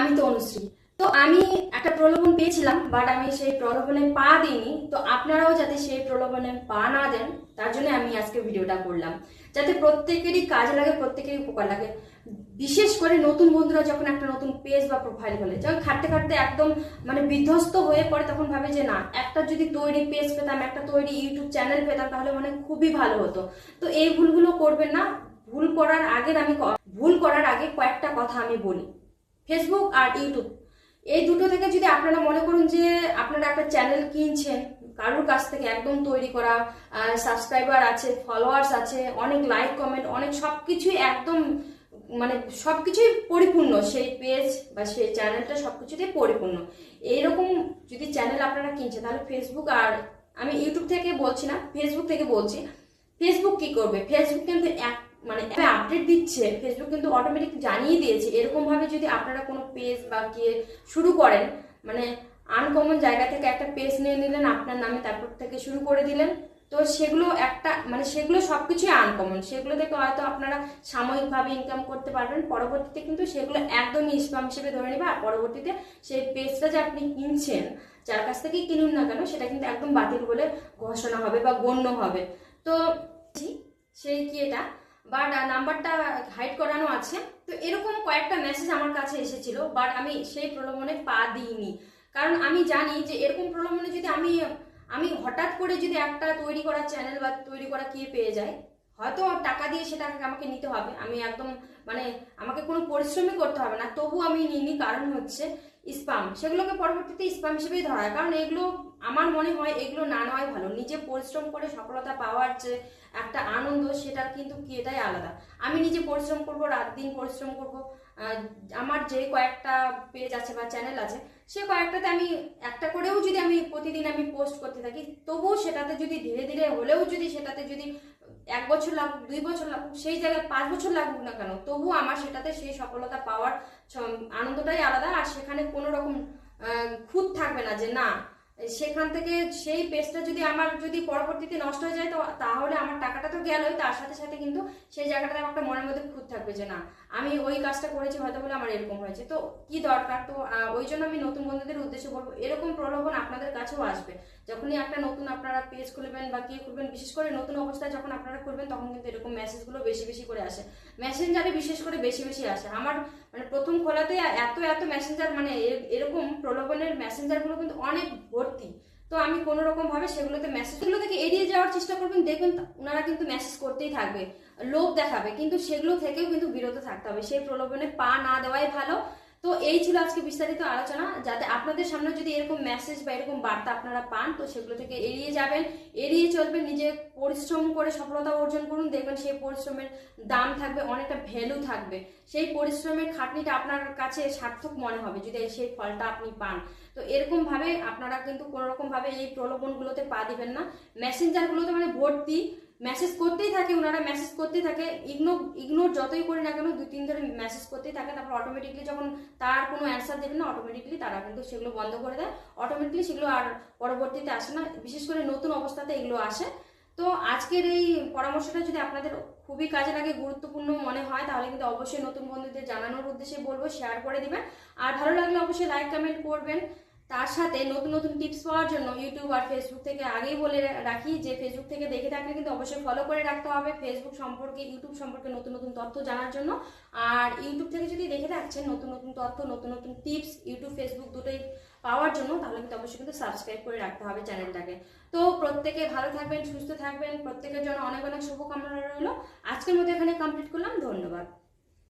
আমি তো অনুশ্রী। তো আমি একটা প্রলোভন পেয়েছিলাম বাট আমি সেই প্রলোভনে পা দিইনি। তো আপনারাও যাতে সেই প্রলোভনে পা না দেন, তার জন্য আমি আজকে ভিডিওটা করলাম। যাতে প্রত্যেকেরই কাজে লাগে, প্রত্যেকেরই উপকার লাগে। বিশেষ করে নতুন বন্ধুরা যখন একটা নতুন পেজ বা প্রোফাইল খোলে, যখন খাটতে খাটতে একদম মানে বিধ্বস্ত হয়ে পড়ে, তখন ভাবে যে না, একটা যদি তৈরি পেজ পেতাম, একটা তৈরি ইউটিউব চ্যানেল পেতাম, তাহলে মানে খুবই ভালো হতো। তো এই ভুলগুলো করবেন না। ভুল করার আগে আমি ভুল করার আগে কয়েকটা কথা আমি বলি। ফেসবুক আর ইউটিউব এই দুটো থেকে যদি আপনারা মনে করুন যে আপনারা একটা চ্যানেল কিনছেন, কারোর কাছ থেকে একদম তৈরি করা সাবস্ক্রাইবার আছে ফলোয়ার্স আছে, অনেক লাইক কমেন্ট অনেক সব কিছুই একদম মানে সব কিছুই পরিপূর্ণ। সেই পেজ বা সেই চ্যানেলটা সবকিছুতে পরিপূর্ণ। এইরকম যদি চ্যানেল আপনারা কিনছেন, তাহলে ফেসবুক আর, আমি ইউটিউব থেকে বলছি না ফেসবুক থেকে বলছি। ফেসবুক কি করবে? ফেসবুক কিন্তু এক মানে আপডেট দিচ্ছে ফেসবুক কিন্তু অটোমেটিক জানিয়ে দিয়েছে। এরকম ভাবে যদি আপনারা কোনো পেজ বা কে শুরু করেন মানে আনকমন জায়গা থেকে একটা পেজ নিয়ে নিলেন আপনার নামে, তারপর থেকে শুরু করে দিলেন, তো সেগুলো একটা মানে সেগুলো সব কিছুই আনকমন সেগুলো থেকে হয়তো আপনারা সাময়িকভাবে ইনকাম করতে পারবেন, পরবর্তীতে কিন্তু সেগুলো একদমই স্পাম হিসেবে ধরে নেবে, আর পরবর্তীতে সেই পেজটা যে আপনি কিনছেন, যার কাছ থেকেই কিনুন না কেন, সেটা কিন্তু একদম বাতিল বলে ঘোষণা হবে বা গণ্য হবে। তো সেই কি এটা? বাট নাম্বারটা হাইড করানো আছে। তো এরকম কয়েকটা মেসেজ আমার কাছে এসেছিল বাট আমি সেই প্রলোভনে পা দিইনি। কারণ আমি জানি যে এরকম প্রলোভনে যদি আমি আমি হঠাৎ করে যদি একটা তৈরি করা চ্যানেল বা তৈরি করা কে পেয়ে যায় হয়তো টাকা দিয়ে সেটা আমাকে নিতে হবে। আমি একদম মানে আমাকে কোনো পরিশ্রমই করতে হবে না। তবু আমি নিইনি কারণ হচ্ছে স্পাম সেগুলোকে পরবর্তীতে স্পাম হিসেবেই ধরা হয়। কারণ এগুলো আমার মনে হয় এগুলো না নেওয়াই ভালো। নিজে পরিশ্রম করে সফলতা পাওয়ার যে একটা আনন্দ, সেটার কিন্তু এটাই আলাদা। আমি নিজে পরিশ্রম করব, রাত দিন পরিশ্রম করব। আমার যে কয়েকটা পেজ আছে বা চ্যানেল আছে, সে কয়েকটাতে আমি একটা করেও যদি আমি প্রতিদিন আমি পোস্ট করতে থাকি, তবুও সেটাতে যদি ধীরে ধীরে হলেও যদি সেটাতে যদি এক বছর লাগুক, দুই বছর লাগুক, সেই জায়গায় পাঁচ বছর লাগুক না কেন, তবুও আমার সেটাতে সেই সফলতা পাওয়ার আনন্দটাই আলাদা। আর সেখানে কোনো রকম খুঁত থাকবে না যে না সেখান থেকে সেই পেজটা যদি আমার যদি পরবর্তীতে নষ্ট হয়ে যায়, তো তাহলে আমার টাকাটা তো গেলই। তার সাথে সাথে কিন্তু সেই জায়গাটাতে আমার একটা মনের মধ্যে খুঁত থাকবে যে না, আমি ওই কাজটা করেছি, হয়তো বলে আমার এরকম হয়েছে। তো কি দরকার? তো ওই জন্য আমি নতুন বন্ধুদের উদ্দেশ্যে বলব, এরকম প্রলোভন আপনাদের কাছেও আসবে। যখনই একটা নতুন আপনারা পেজ খুলবেন বা কে খুলবেন, বিশেষ করে নতুন অবস্থায় যখন আপনারা করবেন তখন কিন্তু এরকম মেসেজগুলো বেশি বেশি করে আসে। মেসেঞ্জারে বিশেষ করে বেশি বেশি আসে। আমার মানে প্রথম খোলাতে এত এত মেসেঞ্জার মানে এরকম প্রলোভনের মেসেঞ্জারগুলো কিন্তু অনেক ভর্তি তো আমি কোনো রকম ভাবে সেগুলোতে মেসেজগুলো থেকে এড়িয়ে যাওয়ার চেষ্টা করবেন। দেখবেন ওনারা কিন্তু মেসেজ করতেই থাকবে, লোভ দেখাবে। কিন্তু সেগুলো থেকেও কিন্তু বিরত থাকতে হবে। সেই প্রলোভনে পা না দেওয়াই ভালো। তো এই ছিল আজকে বিস্তারিত আলোচনা। যাতে আপনাদের সামনে যদি এরকম মেসেজ বা এরকম বার্তা আপনারা পান, তো সেগুলো থেকে এড়িয়ে যাবেন। এড়িয়ে চলবেন, নিজে পরিশ্রম করে সফলতা অর্জন করুন। দেখবেন সেই পরিশ্রমের দাম থাকবে, অনেকটা ভ্যালু থাকবে। সেই পরিশ্রমের খাটনিটা আপনার কাছে সার্থক মনে হবে, যদি সেই ফলটা আপনি পান। তো এরকম ভাবে আপনারা কিন্তু কোনো রকম ভাবে এই প্রলোভনগুলোতে পা দিবেন না। মেসেঞ্জারগুলোতে মানে ভর্তি। মেসেজ করতেই থাকে ওনারা মেসেজ করতেই থাকে ইগনোর ইগনোর যতই করি না কেন, দুই, তিন ধরে মেসেজ করতেই থাকে, তারপর অটোমেটিকলি যখন তার কোনো অ্যান্সার দেবে না অটোমেটিকলি তারা কিন্তু সেগুলো বন্ধ করে দেয়। অটোমেটিকলি সেগুলো আর পরবর্তীতে আসে না, বিশেষ করে নতুন অবস্থাতে এগুলো আসে। তো আজকের এই পরামর্শটা যদি আপনাদের খুবই কাজে লাগে, গুরুত্বপূর্ণ মনে হয়, তাহলে কিন্তু অবশ্যই নতুন বন্ধুদের জানানোর উদ্দেশ্যে বলব শেয়ার করে দিবেন। আর ভালো লাগলে অবশ্যই লাইক কমেন্ট করবেন। তার সাথে নতুন নতুন টিপস পাওয়ার জন্য ইউটিউব আর ফেসবুক থেকে আগেই বলে রাখি যে ফেসবুক থেকে দেখে থাকলে কিন্তু অবশ্যই ফলো করে রাখতে হবে ফেসবুক সম্পর্কে ইউটিউব সম্পর্কে নতুন নতুন তথ্য জানার জন্য। আর ইউটিউব থেকে যদি দেখে থাকছেন নতুন নতুন তথ্য, নতুন নতুন টিপস ইউটিউব ফেসবুক দুটোই পাওয়ার জন্য, তাহলে কিন্তু অবশ্যই কিন্তু সাবস্ক্রাইব করে রাখতে হবে চ্যানেলটাকে তো প্রত্যেকে ভালো থাকবেন, সুস্থ থাকবেন। প্রত্যেকের জন্য অনেক অনেক শুভকামনা রইল। আজকের মধ্যে এখানে কমপ্লিট করলাম। ধন্যবাদ।